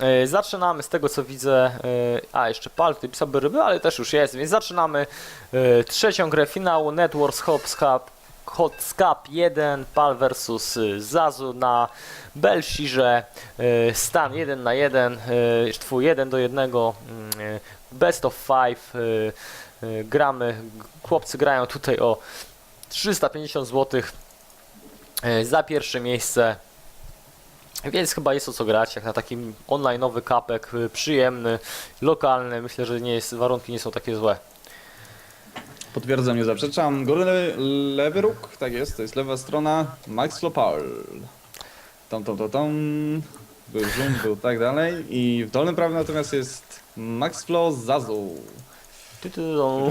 E, Zaczynamy z tego co widzę. e, A, jeszcze Pal tutaj pisałby ryby, ale też już jest, więc zaczynamy e, trzecią grę finału Networks Hops Cup. Hot Cup 1, Pal vs Zazu na Belshirze, e, stan 1 na 1, e, twój 1 do 1, mm, best of 5, e, e, gramy, chłopcy grają tutaj o 350 zł za pierwsze miejsce. Więc chyba jest o co grać, jak na taki online'owy kapek, y, przyjemny, lokalny. Myślę, że nie jest, warunki nie są takie złe. Potwierdzam, nie zaprzeczam. Góry lewy, róg, tak jest, to jest lewa strona. Max Flopal. Tom, tom, tom, tom. Był zoom, był tak dalej. I w dolnym prawym natomiast jest Max Flow Zazu. No.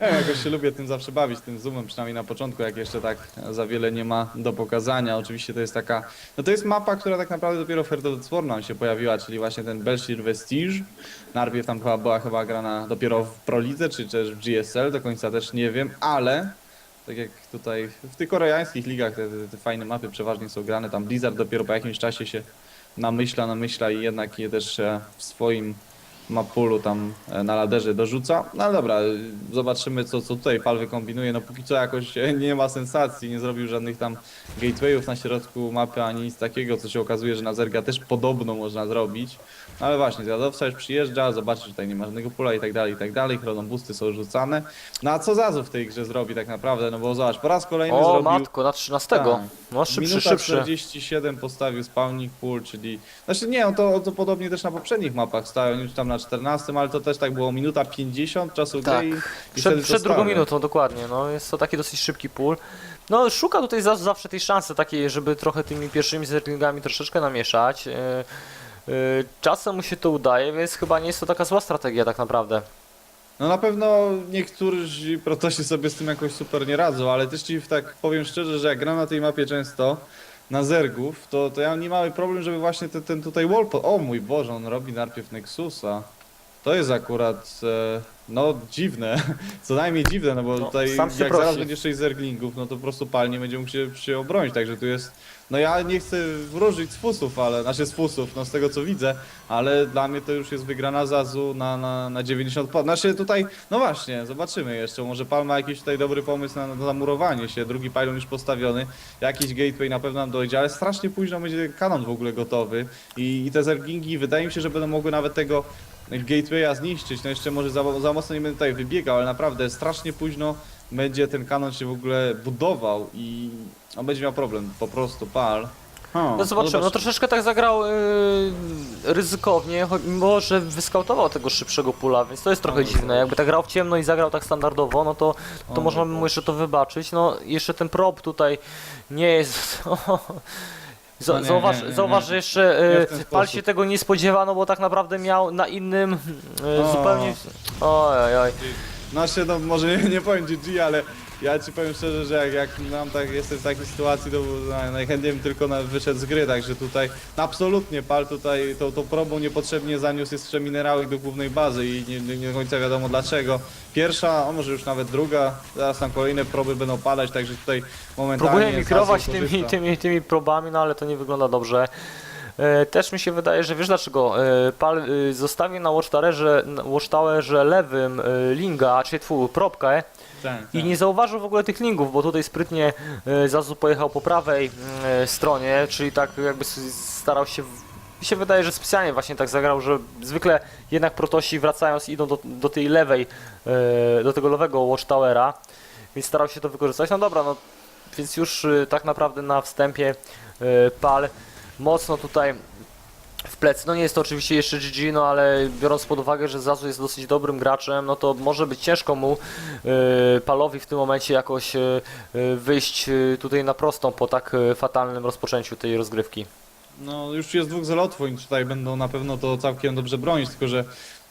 Ja jakoś się lubię tym zawsze bawić, tym zoomem, przynajmniej na początku, jak jeszcze tak za wiele nie ma do pokazania. Oczywiście to jest taka, no to jest mapa, która tak naprawdę dopiero w Heart nam się pojawiła, czyli właśnie ten Belshir Vestige. Najpierw tam chyba była chyba grana dopiero w Prolidze, czy też w GSL, do końca też nie wiem, ale tak jak tutaj w tych koreańskich ligach te, te, te fajne mapy przeważnie są grane, tam Blizzard dopiero po jakimś czasie się namyśla, namyśla i jednak je też e, w swoim mapulu tam e, na laderze dorzuca. No dobra, zobaczymy co, co tutaj Pal wykombinuje. No póki co jakoś nie ma sensacji, nie zrobił żadnych tam gatewayów na środku mapy ani nic takiego, co się okazuje, że na Zerga też podobno można zrobić. Ale właśnie, zjadowca już przyjeżdża, zobaczy, że tutaj nie ma żadnego pula i tak dalej, i tak dalej, chronoboosty są rzucane. No a co Zazu w tej grze zrobi tak naprawdę? No bo zobacz, po raz kolejny O zrobił... matko, na 13. Tak. No szybszy, Minuta szybszy. 47 postawił spawning pool, czyli... Znaczy nie, no to, to podobnie też na poprzednich mapach stałem już tam na 14, ale to też tak było minuta 50 czasu Tak. gry i, i Przed, przed drugą minutą, dokładnie. No, jest to taki dosyć szybki pól. No, szuka tutaj za, zawsze tej szansy takiej, żeby trochę tymi pierwszymi zerglingami troszeczkę namieszać. Yy, czasem mu się to udaje, więc chyba nie jest to taka zła strategia tak naprawdę. No na pewno niektórzy protosi sobie z tym jakoś super nie radzą, ale też ci tak powiem szczerze, że jak gram na tej mapie często na zergów, to, to ja mam niemały problem, żeby właśnie ten, ten tutaj wall... Po... O mój Boże, on robi najpierw Nexusa. To jest akurat, e, no dziwne, co najmniej dziwne, no bo No, tutaj jak się zaraz prosi. będzie 6 zerglingów, no to po prostu palnie będzie mógł się, się obronić, także tu jest, no ja nie chcę wróżyć z fusów, ale, znaczy z fusów, no z tego co widzę, ale dla mnie to już jest wygrana Zazu na, na, na 90 po- Znaczy tutaj, no właśnie, zobaczymy jeszcze, może Pal ma jakiś tutaj dobry pomysł na, na zamurowanie się, drugi pylon już postawiony, jakiś gateway na pewno nam dojdzie, ale strasznie późno będzie kanon w ogóle gotowy i, i te zergingi wydaje mi się, że będą mogły nawet tego gatewaya zniszczyć, no jeszcze może za, za mocno nie będę tutaj wybiegał, ale naprawdę strasznie późno będzie ten kanon się w ogóle budował i on będzie miał problem, po prostu Pal. Hmm, No zobaczymy, no troszeczkę tak zagrał yy, ryzykownie, mimo że wyskautował tego szybszego pula, więc to jest trochę No, dziwne. Jakby tak grał w ciemno i zagrał tak standardowo, no to, to można by no. mu jeszcze to wybaczyć. No jeszcze ten prop tutaj nie jest... No nie, Zauważ, nie, nie, zauważ, nie. że jeszcze Nie w ten Pal sposób. się tego nie spodziewano, bo tak naprawdę miał na innym O. zupełnie... Oj, oj. Znaczy, no może nie, nie powiem GG, ale ja ci powiem szczerze, że jak, jak mam tak, jestem w takiej sytuacji, to na- najchętniej bym tylko na, wyszedł z gry, także tutaj absolutnie pal tutaj tą, tą probą niepotrzebnie zaniósł jeszcze minerały do głównej bazy i nie, nie, nie do końca wiadomo dlaczego. Pierwsza, a może już nawet druga, zaraz tam kolejne proby będą padać, także tutaj momentalnie... Próbuję mikrować tymi, tymi, tymi probami, no ale to nie wygląda dobrze. E, Też mi się wydaje, że wiesz dlaczego? E, Pal e, zostawił na watchtowerze, lewym linga, czyli twój propkę Tak, i tak. nie zauważył w ogóle tych lingów, bo tutaj sprytnie Zazu pojechał po prawej stronie, czyli tak jakby starał się, mi się wydaje, że specjalnie właśnie tak zagrał, że zwykle jednak protosi wracając idą do, do tej lewej, do tego lewego watchtowera, więc starał się to wykorzystać. No dobra, no więc już tak naprawdę na wstępie Pal mocno tutaj w plecy. No nie jest to oczywiście jeszcze GG, no ale biorąc pod uwagę, że Zazu jest dosyć dobrym graczem, no to może być ciężko mu e, Palowi w tym momencie jakoś e, e, wyjść tutaj na prostą po tak fatalnym rozpoczęciu tej rozgrywki. No już jest dwóch zelotwoń, tutaj będą na pewno to całkiem dobrze bronić, tylko że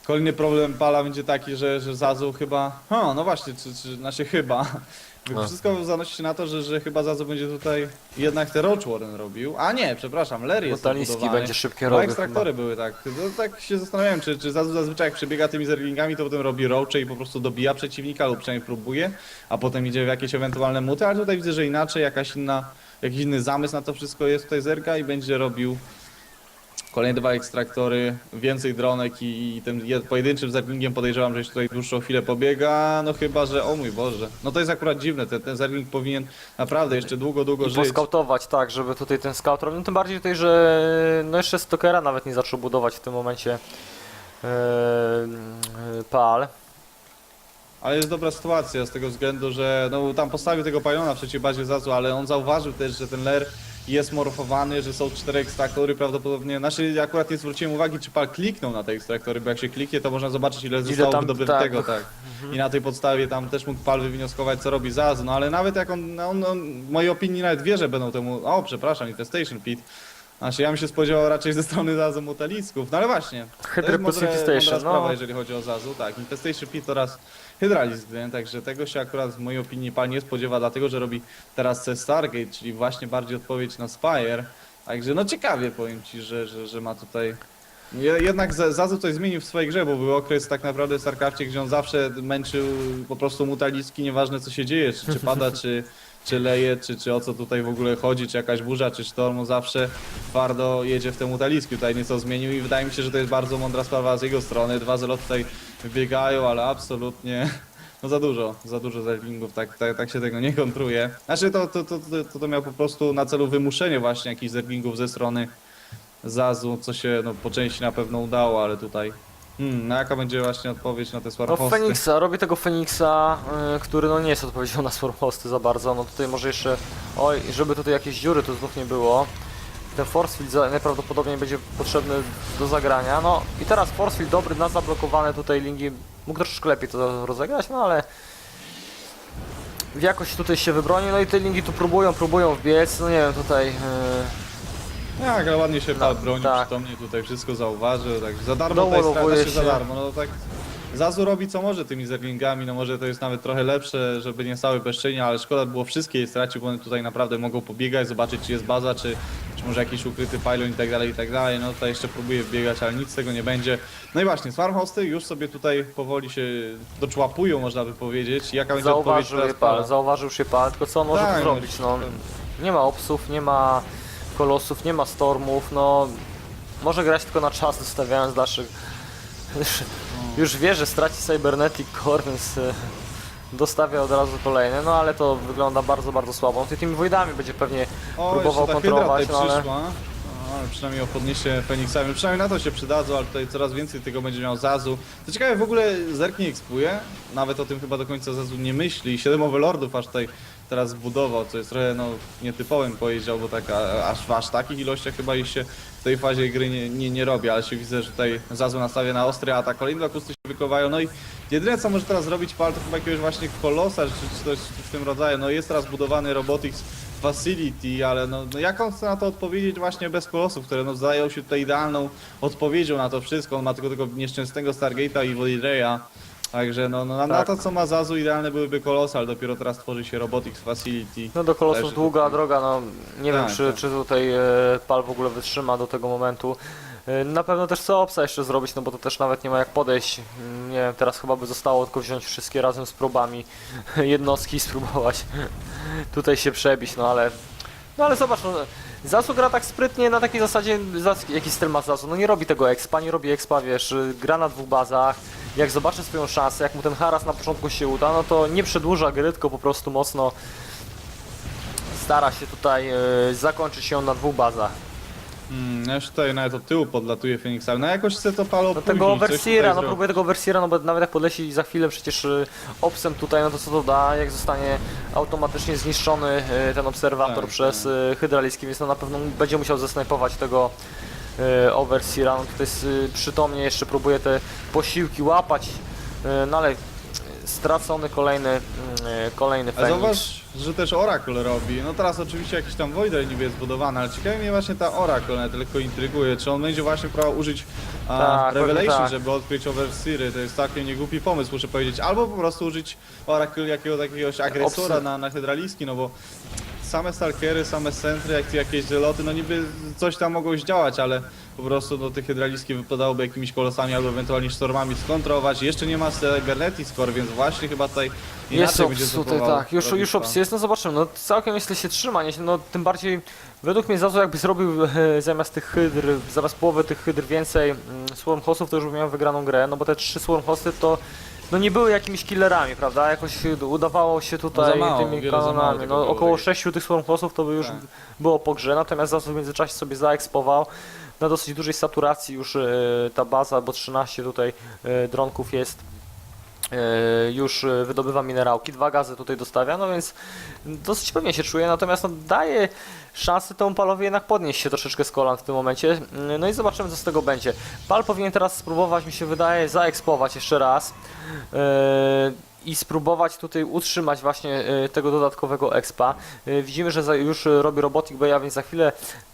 kolejny problem Pala będzie taki, że, że Zazu chyba, ha, no właśnie, czy, czy znaczy chyba, No. wszystko zanosi się na to, że, że chyba Zazu będzie tutaj jednak te Roach Warren robił, a nie, przepraszam, Lery jest Botaniski zbudowany. będzie szybkie Bo robił. ekstraktory były tak. No, tak się zastanawiałem, czy, czy zazwyczaj jak przebiega tymi zerglingami, to potem robi roache i po prostu dobija przeciwnika lub przynajmniej próbuje, a potem idzie w jakieś ewentualne muty, ale tutaj widzę, że inaczej, jakaś inna, jakiś inny zamysł na to wszystko jest tutaj zerga i będzie robił Kolejne dwa ekstraktory, więcej dronek i, i tym jed- pojedynczym zerglingiem podejrzewam, że jeszcze tutaj dłuższą chwilę pobiega, no chyba, że o mój Boże. No to jest akurat dziwne, ten, ten zergling powinien naprawdę jeszcze długo, długo I żyć. poskautować, tak, żeby tutaj ten scout robił. No tym bardziej tutaj, że no jeszcze Stokera nawet nie zaczął budować w tym momencie e, PAL. Ale jest dobra sytuacja z tego względu, że no, tam postawił tego pylona w trzeciej bazie Zazu, ale on zauważył też, że ten ler jest morfowany, że są cztery ekstraktory prawdopodobnie. Znaczy akurat nie zwróciłem uwagi, czy pal kliknął na te ekstraktory, bo jak się kliknie, to można zobaczyć ile zostało tam- wydobytego, tak. tak. I na tej podstawie tam też mógł pal wywnioskować, co robi Zazu. No ale nawet jak on, no, on, on w mojej opinii nawet wie, że będą temu. O, przepraszam, Infestation Pit. Znaczy ja bym się spodziewał raczej ze strony Zazu Mutalisków. No ale właśnie. To Hydry jest plus mądre- mądra Infestation, sprawa, no. jeżeli chodzi o Zazu, tak. Infestation Pit oraz Hydralisk, nie? także tego się akurat w mojej opinii pan nie spodziewa, dlatego że robi teraz Stargate, czyli właśnie bardziej odpowiedź na Spire. Także no ciekawie powiem ci, że, że, że ma tutaj. Je- Jednak Zazu coś zmienił w swojej grze, bo był okres tak naprawdę w StarCraftie, gdzie on zawsze męczył po prostu mutaliski, nieważne co się dzieje, czy, czy pada, czy, czy leje, czy, czy o co tutaj w ogóle chodzi, czy jakaś burza, czy sztorm, zawsze twardo jedzie w te mutaliski. Tutaj nieco zmienił i wydaje mi się, że to jest bardzo mądra sprawa z jego strony. Dwa zelot tutaj wybiegają, ale absolutnie no za dużo, za dużo zerglingów, tak, tak, tak się tego nie kontruje. Znaczy to, to, to, to, to miał po prostu na celu wymuszenie właśnie jakichś zerglingów ze strony Zazu, co się no, po części na pewno udało, ale tutaj... Hmm, no jaka będzie właśnie odpowiedź na te No swarposty? Feniksa, robię tego Feniksa, y, który no nie jest odpowiedzią na Swarposty za bardzo, no tutaj może jeszcze, oj, żeby tutaj jakieś dziury tu znów nie było. Ten force field najprawdopodobniej będzie potrzebny do zagrania, no i teraz force field dobry na zablokowane tutaj linki, mógł troszeczkę lepiej to rozegrać, no ale jakoś tutaj się wybroni, no i te linki tu próbują, próbują wbiec, no nie wiem, tutaj... y, Tak, ale ładnie się No, broni, tak. przytomnie tutaj wszystko zauważył, tak za darmo tutaj sprawdza się za darmo, no tak Zazu robi co może tymi zerglingami, no może to jest nawet trochę lepsze, żeby nie stały bezczelnie, ale szkoda było wszystkie je stracić, bo one tutaj naprawdę mogą pobiegać, zobaczyć czy jest baza, czy, może jakiś ukryty pylon i tak dalej, i tak dalej, no tutaj jeszcze próbuje wbiegać, ale nic z tego nie będzie. No i właśnie, Swarmhosty już sobie tutaj powoli się doczłapują, można by powiedzieć, jaka będzie odpowiedź Zauważył je teraz pal, zauważył się pal, tylko co on może Tak, no, zrobić, no. pewnie. Nie ma obsów, nie ma kolosów, nie ma stormów, no może grać tylko na czas, zostawiając dalszych. Już wie, że straci Cybernetic Core, więc e, dostawia od razu kolejne, no ale to wygląda bardzo, bardzo słabo. On tymi Voidami będzie pewnie O, próbował ta kontrolować, no ale- przyszła. Ale przynajmniej o podniesie Feniksami. Przynajmniej na to się przydadzą, ale tutaj coraz więcej tego będzie miał Zazu. To ciekawe, w ogóle Zerk nie ekspuje. Nawet o tym chyba do końca Zazu nie myśli. Siedem overlordów aż tutaj teraz zbudował, co jest trochę no, nietypowym pojeździał, bo tak, a, aż w aż takich ilościach chyba ich się w tej fazie gry nie, nie, nie robi, ale się widzę, że tutaj Zazu nastawia na ostry atak. Kolejne dwa kusty się wykowają, no i jedyne co może teraz zrobić Pal to chyba jakiegoś właśnie kolosa, czy, coś w tym rodzaju. No jest teraz budowany Robotics Facility, ale no, no jak on chce na to odpowiedzieć właśnie bez kolosów, które no zdają się tutaj idealną odpowiedzią na to wszystko. On ma tylko tego nieszczęsnego Stargate'a i Volireya. Także no, no na, na Tak. to co ma Zazu idealne byłyby kolosy, ale dopiero teraz tworzy się Robotics Facility. No do kolosów długa droga, no nie wiem Tak, czy, tak. czy tutaj e, Pal w ogóle wytrzyma do tego momentu. E, Na pewno też co obsa jeszcze zrobić, no bo to też nawet nie ma jak podejść. Mm, Nie wiem, teraz chyba by zostało tylko wziąć wszystkie razem z probami jednostki i spróbować tutaj się przebić, no ale... No ale zobacz, no, Zasu gra tak sprytnie na takiej zasadzie, Zas- jaki styl ma Zasu, no nie robi tego expa, nie robi expa, wiesz, y, gra na dwóch bazach, jak zobaczy swoją szansę, jak mu ten haras na początku się uda, no to nie przedłuża gry, tylko po prostu mocno stara się tutaj y, zakończyć ją na dwóch bazach. Hmm, ja już tutaj nawet od tyłu podlatuje Phoenix, ale no jakoś chce to palo No tego Overseera, no próbuję tego Overseera, no bo nawet jak podleci za chwilę przecież y, obsem tutaj, no to co to da, jak zostanie automatycznie zniszczony y, ten obserwator Tak, przez tak. y, hydraliski, więc no na pewno będzie musiał zasnajpować tego y, Overseera, no tutaj y, przytomnie jeszcze próbuje te posiłki łapać, y, no ale stracony kolejny, y, kolejny A Feniks. zauważ, że też Oracle robi. No teraz oczywiście jakiś tam Voider niby jest budowany, ale ciekawi mnie właśnie ta Oracle, ona tylko intryguje. Czy on będzie właśnie próbował użyć a, Tak, Revelation, tak. żeby odkryć Overseery? To jest taki niegłupi pomysł, muszę powiedzieć. Albo po prostu użyć Oracle jakiegoś jakiegoś agresora Obsy- na, na hydraliski, no bo same stalkery, same centry, jak jakieś zeloty, no niby coś tam mogą zdziałać, ale po prostu no, te hydraliski wypadałoby jakimiś kolosami albo ewentualnie sztormami skontrować. Jeszcze nie ma Cybernetic Score, więc właśnie chyba tutaj inaczej Jest będzie ops tutaj, tak, już, już Robista. opcja jest, no zobaczymy, no całkiem jeśli się trzyma, nie, no tym bardziej według mnie Zazu jakby zrobił e, zamiast tych hydr, zamiast połowy tych hydr więcej mm, Swarmhostów, to już by miał wygraną grę, no bo te trzy Swarmhosty to no nie były jakimiś killerami, prawda, jakoś udawało się tutaj No za mało, tymi wiele za mało kanonami, tego no było, około tak. sześciu tych Swarmhostów to by już Tak. było po grze, natomiast Zazu w międzyczasie sobie zaekspował na dosyć dużej saturacji już e, ta baza, bo 13 tutaj e, dronków jest już e, wydobywa minerałki, dwa gazy tutaj dostawia, no więc dosyć pewnie się czuje, natomiast no, daje szansę temu Palowi jednak podnieść się troszeczkę z kolan w tym momencie, Mm, no i zobaczymy co z tego będzie. Pal powinien teraz spróbować, mi się wydaje, zaekspować jeszcze raz e, i spróbować tutaj utrzymać właśnie e, tego dodatkowego expa. E, Widzimy, że już robi Robotic Bay, a więc za chwilę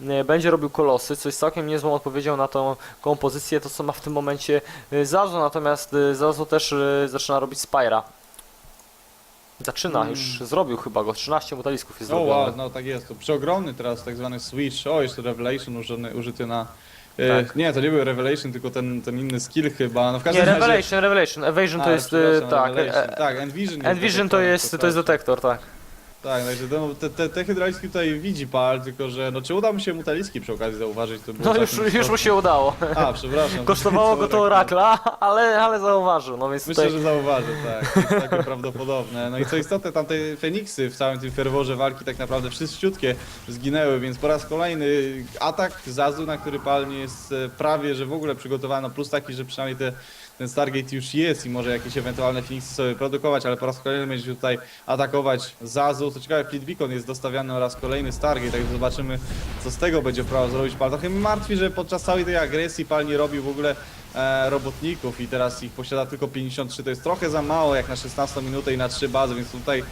e, będzie robił kolosy, co jest całkiem niezłą odpowiedzią na tą kompozycję, to co ma w tym momencie Zazu, natomiast Zazu też zaczyna robić Spyra. Zaczyna, Mm. już zrobił chyba go, 13 mutalisków jest zrobione. wow, no tak jest, to przeogromny teraz tak zwany switch, o jeszcze Revelation użyty, użyty na... e, Tak. Nie, to nie był Revelation, tylko ten, ten inny skill chyba, no w każdym Nie, razie... Revelation, Revelation, Evasion to A, jest, e, przepraszam, tak, Revelation. e, tak, Envision. Envision to detektorem, jest, to jest przepraszam. detektor, tak. Tak, także no, te, te, te hydraliski tutaj widzi pal, tylko że no czy uda mu się mutaliski przy okazji zauważyć, to było No już, całkiem już mu się udało. A, przepraszam. Kosztowało go to Sorry. Orakla, ale, ale zauważył, no więc Myślę, tutaj... że zauważy, tak. Jest takie prawdopodobne. No i co istotne, tamte Feniksy w całym tym ferworze walki tak naprawdę wszystkie zginęły, więc po raz kolejny atak Zazu, na który Pal nie jest e, prawie, że w ogóle przygotowano, plus taki, że przynajmniej te, ten Stargate już jest i może jakieś ewentualne Feniksy sobie produkować, ale po raz kolejny będzie tutaj atakować Zazu. Co ciekawe, Fleet Beacon jest dostawiany oraz kolejny Stargate, także zobaczymy, co z tego będzie próbował zrobić Pal. Trochę martwi, że podczas całej tej agresji Pal nie robił w ogóle e, robotników i teraz ich posiada tylko 53, to jest trochę za mało jak na 16 minutę i na 3 bazy, więc tutaj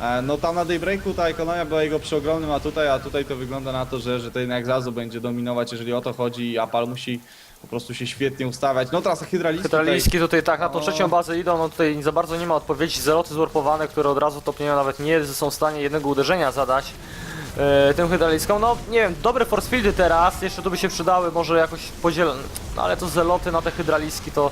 e, no tam na Daybreaku ta ekonomia była jego przeogromnym, a tutaj, a tutaj to wygląda na to, że, że to jednak Zazu będzie dominować, jeżeli o to chodzi, a Pal musi po prostu się świetnie ustawiać. No teraz hydraliski tutaj, Hydraliski tutaj tak, na tą No. trzecią bazę idą, no tutaj za bardzo nie ma odpowiedzi, zeloty zwarpowane, które od razu topnieją, nawet nie są w stanie jednego uderzenia zadać e, tym hydraliskom. No nie wiem, dobre force fieldy teraz, jeszcze tu by się przydały, może jakoś podzielone, no ale to zeloty na te hydraliski to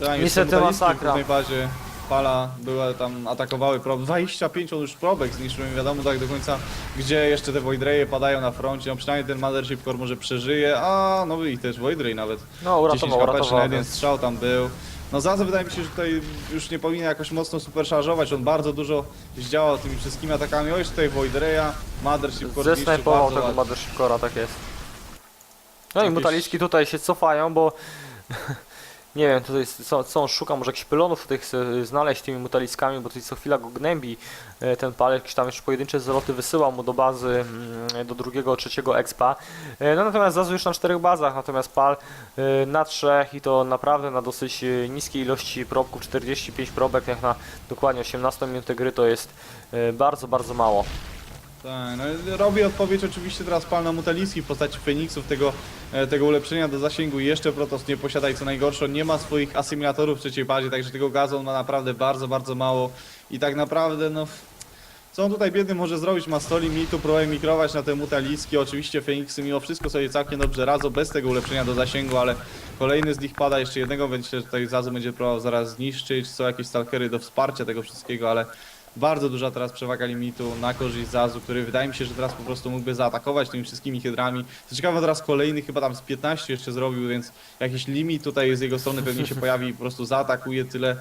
jeszcze niestety masakra. W tej bazie Pala były tam, atakowały prob. 25 on już probek zniszczył, nie wiadomo tak do końca, gdzie jeszcze te Void Raye padają na froncie, no przynajmniej ten Mothership Core może przeżyje, a no i też Void Ray nawet. no 10 uratował, HP, czy na jeden strzał tam był. No Zaza wydaje mi się, że tutaj już nie powinien jakoś mocno super szarżować, on bardzo dużo zdziałał tymi wszystkimi atakami. O, jeszcze tutaj Void Raya, Mothership Core zniszczył Zesnajpował bardzo tego ładnie. Mothership Core'a, tak jest. No i Jakieś- mutaliski tutaj się cofają, bo nie wiem, tutaj co, co on szuka, może jakichś pylonów tutaj chce znaleźć tymi mutaliskami, bo tutaj co chwila go gnębi e, ten pal, jakieś tam jeszcze pojedyncze zaloty wysyłał mu do bazy, mm, do drugiego, trzeciego expa. No natomiast Zazu już na czterech bazach, natomiast pal na trzech i to naprawdę na dosyć niskiej ilości probków, 45 probek, jak na dokładnie 18 minutę gry to jest bardzo, bardzo mało. Tak, no robi odpowiedź oczywiście teraz pal na mutaliski w postaci Feniksów, tego, e, tego ulepszenia do zasięgu i jeszcze Protoss nie posiada i co najgorsze, nie ma swoich asymilatorów w trzeciej bazie, także tego gazu on ma naprawdę bardzo, bardzo mało i tak naprawdę no... Co on tutaj biedny może zrobić? Ma stoli mitu, próbuje mikrować na te mutaliski. Oczywiście Feniksy mimo wszystko sobie całkiem dobrze radzą bez tego ulepszenia do zasięgu, ale kolejny z nich pada, jeszcze jednego będzie tutaj Zazu będzie próbował zaraz zniszczyć. Są jakieś stalkery do wsparcia tego wszystkiego, ale bardzo duża teraz przewaga limitu na korzyść Zazu, który wydaje mi się, że teraz po prostu mógłby zaatakować tymi wszystkimi hydrami. Co ciekawe, teraz kolejny chyba tam z 15 jeszcze zrobił, więc jakiś limit tutaj z jego strony pewnie się pojawi i po prostu zaatakuje tyle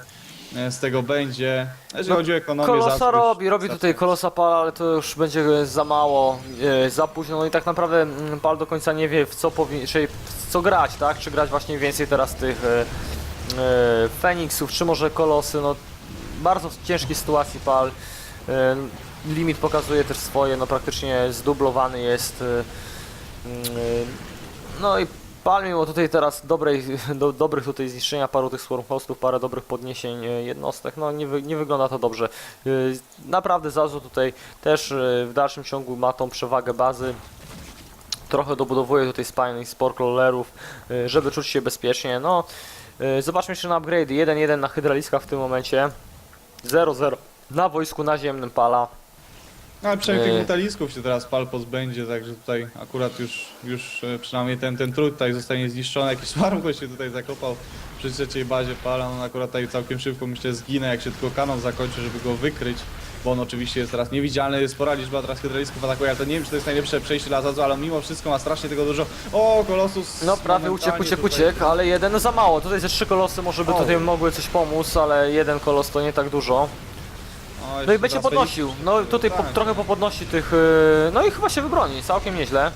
e, z tego będzie. Jeżeli No, chodzi o ekonomię, Kolosa robi, robi tutaj kolosa pal, ale to już będzie za mało, e, za późno. No i tak naprawdę mm, pal do końca nie wie w co powinien, czyli w co grać, tak? Czy grać właśnie więcej teraz tych e, Feniksów, czy może kolosy, no bardzo ciężkiej sytuacji pal. E, limit pokazuje też swoje, no praktycznie zdublowany jest. E, mm, e, no i Pal mimo tutaj teraz dobrej, do, dobrych tutaj zniszczenia paru tych swarmhostów, parę dobrych podniesień jednostek, no nie, nie wygląda to dobrze. Naprawdę Zazu tutaj też w dalszym ciągu ma tą przewagę bazy. Trochę dobudowuje tutaj spajnych sporklolerów, e, żeby czuć się bezpiecznie. No, zobaczmy jeszcze na upgrade. 1-1 na hydraliskach w tym momencie. 0-0 na wojsku naziemnym Pala. No, ale przynajmniej Yy. tych metalisków się teraz pal pozbędzie, także tutaj akurat już, już e, przynajmniej ten, ten trud tutaj zostanie zniszczony. Jakiś swarmko się tutaj zakopał przy trzeciej bazie pala, on akurat tutaj całkiem szybko myślę zginę, jak się tylko kanon zakończy, żeby go wykryć. Bo on oczywiście jest teraz niewidzialny, spora liczba teraz hydralisków atakuje, ale to nie wiem czy to jest najlepsze przejście dla Zazu, ale mimo wszystko ma strasznie tego dużo. O, Kolosus! No prawie uciekł, uciekł, tutaj- uciekł, ale jeden za mało. Tutaj ze trzy kolosy może by O. tutaj mogły coś pomóc, ale jeden kolos to nie tak dużo. No i będzie podnosił. No tutaj po, tak. trochę popodnosi tych. yy, No i chyba się wybroni, całkiem nieźle.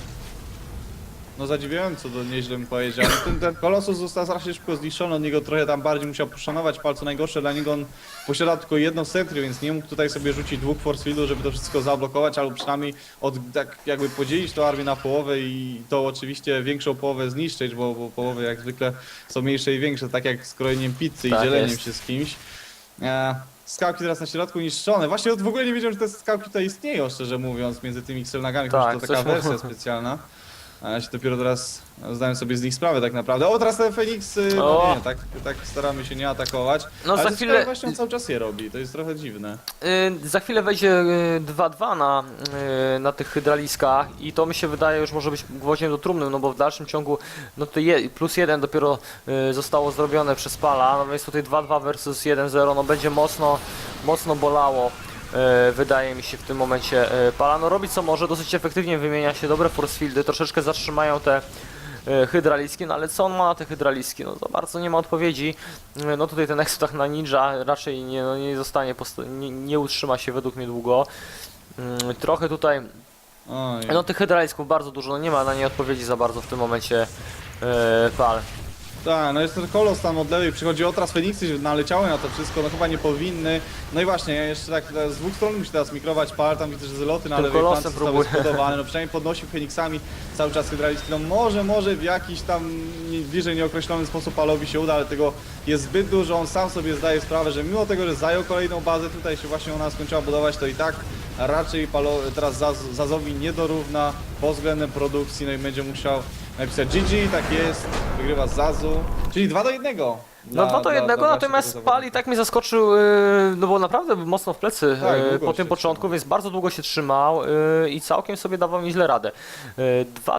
No zadziwiająco to nieźle bym powiedział. No, Ten, ten Kolosus został strasznie szybko zniszczony, od niego trochę tam bardziej musiał poszanować palco. Najgorsze dla niego on posiada tylko jedno sentry, więc nie mógł tutaj sobie rzucić dwóch force fieldów, żeby to wszystko zablokować, albo przynajmniej od, tak jakby podzielić tą armię na połowę i to oczywiście większą połowę zniszczyć, bo, bo połowy jak zwykle są mniejsze i większe, tak jak z krojeniem pizzy Tak i dzieleniem jest. się z kimś. E, skałki teraz na środku niszczone. Właśnie w ogóle nie wiedziałem, że te skałki tutaj istnieją, szczerze mówiąc, między tymi Xelnagami, Tak, to taka mu- wersja specjalna. A ja się dopiero teraz zdałem sobie z nich sprawę tak naprawdę. O, teraz ten Feniks, y, no O. nie, tak, tak staramy się nie atakować. No ale za to chwilę- ciekawe, właśnie on cały czas je robi, to jest trochę dziwne. Yy, za chwilę wejdzie yy, 2-2 na, yy, na tych hydraliskach i to mi się wydaje już może być gwoździem do trumny, no bo w dalszym ciągu no to je, plus jeden dopiero zostało zrobione przez Pala, no więc tutaj 2-2 versus 1-0 no będzie mocno, mocno bolało. Yy, Wydaje mi się w tym momencie yy, Pala. No robi co może, dosyć efektywnie wymienia się dobre force fieldy, troszeczkę zatrzymają te yy, hydraliski, no ale co on ma na te hydraliski? No za bardzo nie ma odpowiedzi. No tutaj ten Exotach na Ninja raczej nie, no, nie zostanie, nie, nie utrzyma się według mnie długo. Yy, Trochę tutaj, no tych hydralisków bardzo dużo, no nie ma na nie odpowiedzi za bardzo w tym momencie Pal. Tak, no jest ten kolos tam od lewej, przychodzi otras Feniksy, naleciały na to wszystko, no chyba nie powinny. No i właśnie, jeszcze tak z dwóch stron musi teraz mikrować par, tam widzę, że zeloty na Tym lewej kolosem zostały zbudowane, no przynajmniej podnosił Feniksami cały czas hydraliski. No może, może w jakiś tam nie, bliżej nieokreślony sposób Palowi się uda, ale tego jest zbyt dużo, on sam sobie zdaje sprawę, że mimo tego, że zajął kolejną bazę, tutaj się właśnie ona skończyła budować, to i tak raczej Palo, teraz Zaz, Zazowi nie dorówna pod względem produkcji, no i będzie musiał napisać GG, tak jest, wygrywa Zazu, czyli 2 do 1. No dwa do jednego, natomiast Pal i tak mnie zaskoczył, yy, no bo naprawdę mocno w plecy Tak, yy, długo po tym początku, trzymał. więc bardzo długo się trzymał yy, i całkiem sobie dawał mi źle radę. Yy, Dwa